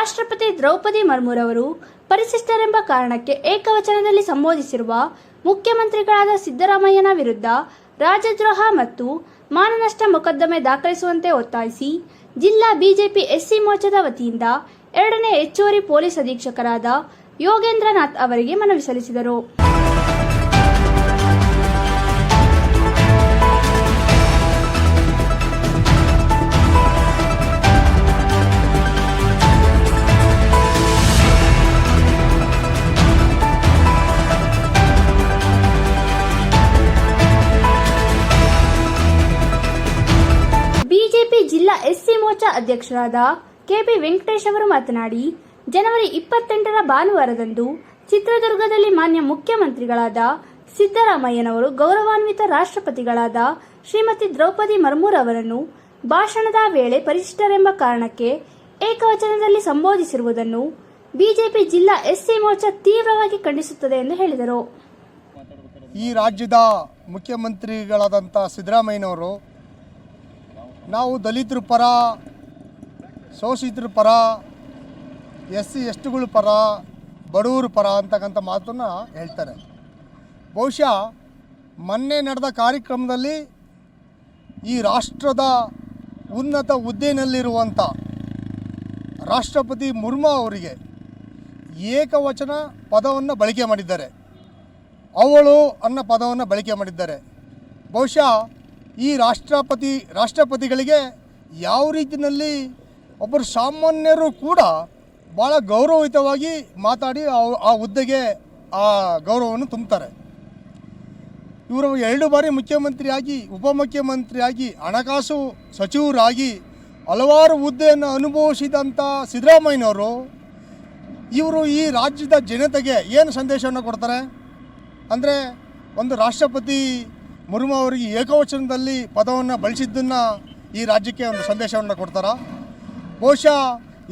ರಾಷ್ಟ್ರಪತಿ ದ್ರೌಪದಿ ಮರ್ಮುರವರು ಪರಿಶಿಷ್ಟರೆಂಬ ಕಾರಣಕ್ಕೆ ಏಕವಚನದಲ್ಲಿ ಸಂಬೋಧಿಸಿರುವ ಮುಖ್ಯಮಂತ್ರಿಗಳಾದ ಸಿದ್ದರಾಮಯ್ಯನ ವಿರುದ್ಧ ರಾಜದ್ರೋಹ ಮತ್ತು ಮಾನನಷ್ಟ ಮೊಕದ್ದಮೆ ದಾಖಲಿಸುವಂತೆ ಒತ್ತಾಯಿಸಿ ಜಿಲ್ಲಾ ಬಿಜೆಪಿ ಎಸ್ಸಿ ಮೋರ್ಚಾದ ವತಿಯಿಂದ ಎರಡನೇ ಹೆಚ್ಚುವರಿ ಪೊಲೀಸ್ ಅಧೀಕ್ಷಕರಾದ ಯೋಗೇಂದ್ರನಾಥ್ ಅವರಿಗೆ ಮನವಿ ಸಲ್ಲಿಸಿದರು. ಮೋರ್ಚಾ ಅಧ್ಯಕ್ಷರಾದ ಕೆಪಿ ವೆಂಕಟೇಶ್ ಅವರು ಮಾತನಾಡಿ, ಜನವರಿ ಇಪ್ಪತ್ತೆಂಟರ ಭಾನುವಾರದಂದು ಚಿತ್ರದುರ್ಗದಲ್ಲಿ ಮಾನ್ಯ ಮುಖ್ಯಮಂತ್ರಿಗಳಾದ ಸಿದ್ದರಾಮಯ್ಯನವರು, ಗೌರವಾನ್ವಿತ ರಾಷ್ಟ್ರಪತಿಗಳಾದ ಶ್ರೀಮತಿ ದ್ರೌಪದಿ ಮರ್ಮೂರ್ ಅವರನ್ನು ಭಾಷಣದ ವೇಳೆ ಪರಿಶಿಷ್ಟರೆಂಬ ಕಾರಣಕ್ಕೆ ಏಕವಚನದಲ್ಲಿ ಸಂಬೋಧಿಸಿರುವುದನ್ನು ಬಿಜೆಪಿ ಜಿಲ್ಲಾ ಎಸ್ಸಿ ಮೋರ್ಚಾ ತೀವ್ರವಾಗಿ ಖಂಡಿಸುತ್ತದೆ ಎಂದು ಹೇಳಿದರು. ಈ ರಾಜ್ಯದ ಮುಖ್ಯಮಂತ್ರಿಗಳಾದಂಥ ಸಿದ್ದರಾಮಯ್ಯನವರು ನಾವು ದಲಿತರ ಪರ, ಶೋಷಿತರ ಪರ ಎಸ್ ಸಿ ಎಸ್ಟಿಗಳ ಪರ, ಬಡವರ ಪರ ಅಂತಕ್ಕಂಥ ಮಾತನ್ನು ಹೇಳ್ತಾರೆ. ಬಹುಶಃ ಮೊನ್ನೆ ನಡೆದ ಕಾರ್ಯಕ್ರಮದಲ್ಲಿ ಈ ರಾಷ್ಟ್ರದ ಉನ್ನತ ಹುದ್ದೆಯಲ್ಲಿರುವಂಥ ರಾಷ್ಟ್ರಪತಿ ಮುರ್ಮು ಅವರಿಗೆ ಏಕವಚನ ಪದವನ್ನು ಬಳಕೆ ಮಾಡಿದ್ದಾರೆ. ಅವಳು ಅನ್ನೋ ಪದವನ್ನು ಬಳಕೆ ಮಾಡಿದ್ದಾರೆ. ಬಹುಶಃ ಈ ರಾಷ್ಟ್ರಪತಿ, ರಾಷ್ಟ್ರಪತಿಗಳಿಗೆ ಯಾವ ರೀತಿಯಲ್ಲಿ ಒಬ್ಬರು ಸಾಮಾನ್ಯರು ಕೂಡ ಭಾಳ ಗೌರವಯುತವಾಗಿ ಮಾತಾಡಿ ಆ ಹುದ್ದೆಗೆ ಆ ಗೌರವವನ್ನು ತುಂಬ್ತಾರೆ ಇವರು ಎರಡು ಬಾರಿ ಮುಖ್ಯಮಂತ್ರಿಯಾಗಿ, ಉಪಮುಖ್ಯಮಂತ್ರಿಯಾಗಿ, ಹಣಕಾಸು ಸಚಿವರಾಗಿ ಹಲವಾರು ಹುದ್ದೆಯನ್ನು ಅನುಭವಿಸಿದಂಥ ಸಿದ್ದರಾಮಯ್ಯನವರು ಇವರು ಈ ರಾಜ್ಯದ ಜನತೆಗೆ ಏನು ಸಂದೇಶವನ್ನು ಕೊಡ್ತಾರೆ? ಅಂದರೆ ಒಂದು ರಾಷ್ಟ್ರಪತಿ ಮುರ್ಮು ಅವರಿಗೆ ಏಕವಚನದಲ್ಲಿ ಪದವನ್ನು ಬಳಸಿದ್ದನ್ನು ಈ ರಾಜ್ಯಕ್ಕೆ ಒಂದು ಸಂದೇಶವನ್ನು ಕೊಡ್ತಾರೆ. ಬಹುಶಃ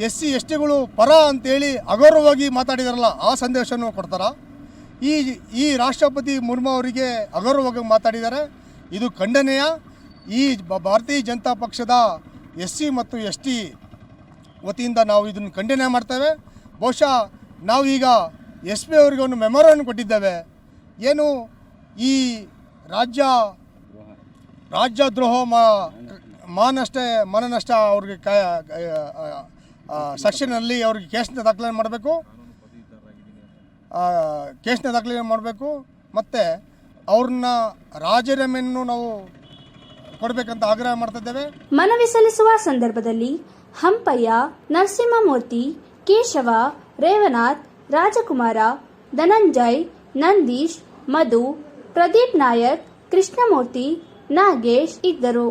ಎಸ್ ಸಿ ಎಸ್ ಟಿಗಳು ಪರ ಅಂತೇಳಿ ಅಗೌರವವಾಗಿ ಮಾತಾಡಿದಾರಲ್ಲ, ಆ ಸಂದೇಶವನ್ನು ಕೊಡ್ತಾರೆ. ಈ ಈ ರಾಷ್ಟ್ರಪತಿ ಮುರ್ಮು ಅವರಿಗೆ ಅಗೌರವವಾಗಿ ಮಾತಾಡಿದ್ದಾರೆ. ಇದು ಖಂಡನೀಯ. ಈ ಭಾರತೀಯ ಜನತಾ ಪಕ್ಷದ ಎಸ್ ಸಿ ಮತ್ತು ಎಸ್ ಟಿ ವತಿಯಿಂದ ನಾವು ಇದನ್ನು ಖಂಡನೆ ಮಾಡ್ತೇವೆ. ಬಹುಶಃ ನಾವೀಗ ಎಸ್ ಪಿ ಅವರಿಗೆ ಒಂದು ಮೆಮೊರನ್ನು ಕೊಟ್ಟಿದ್ದೇವೆ. ಏನು ಈ ರಾಜ್ಯ ರಾಜ್ಯದ್ರೋಹ ಮಾ ಮಾನಷ್ಟ ಮನನಷ್ಟ ಅವ್ರಿಗೆ ಕ ಸೆಕ್ಷನಲ್ಲಿ ಅವ್ರಿಗೆ ಕೇಸ್ನ ದಾಖಲೆ ಮಾಡಬೇಕು. ಕೇಸ್ನ ದಾಖಲೆ ಮಾಡಬೇಕು. ಮತ್ತು ಅವ್ರನ್ನ ರಾಜೀನಾಮೆಯನ್ನು ನಾವು ಕೊಡಬೇಕಂತ ಆಗ್ರಹ ಮಾಡ್ತಿದ್ದೇವೆ. ಮನವಿ ಸಲ್ಲಿಸುವ ಸಂದರ್ಭದಲ್ಲಿ ಹಂಪಯ್ಯ, ನರಸಿಂಹಮೂರ್ತಿ, ಕೇಶವ, ರೇವನಾಥ್, ರಾಜಕುಮಾರ, ಧನಂಜಯ್, ನಂದೀಶ್, ಮಧು ಪ್ರದೀಪ್ ನಾಯಕ್ ಕೃಷ್ಣಮೂರ್ತಿ ನಾಗೇಶ್ ಇದ್ದರು.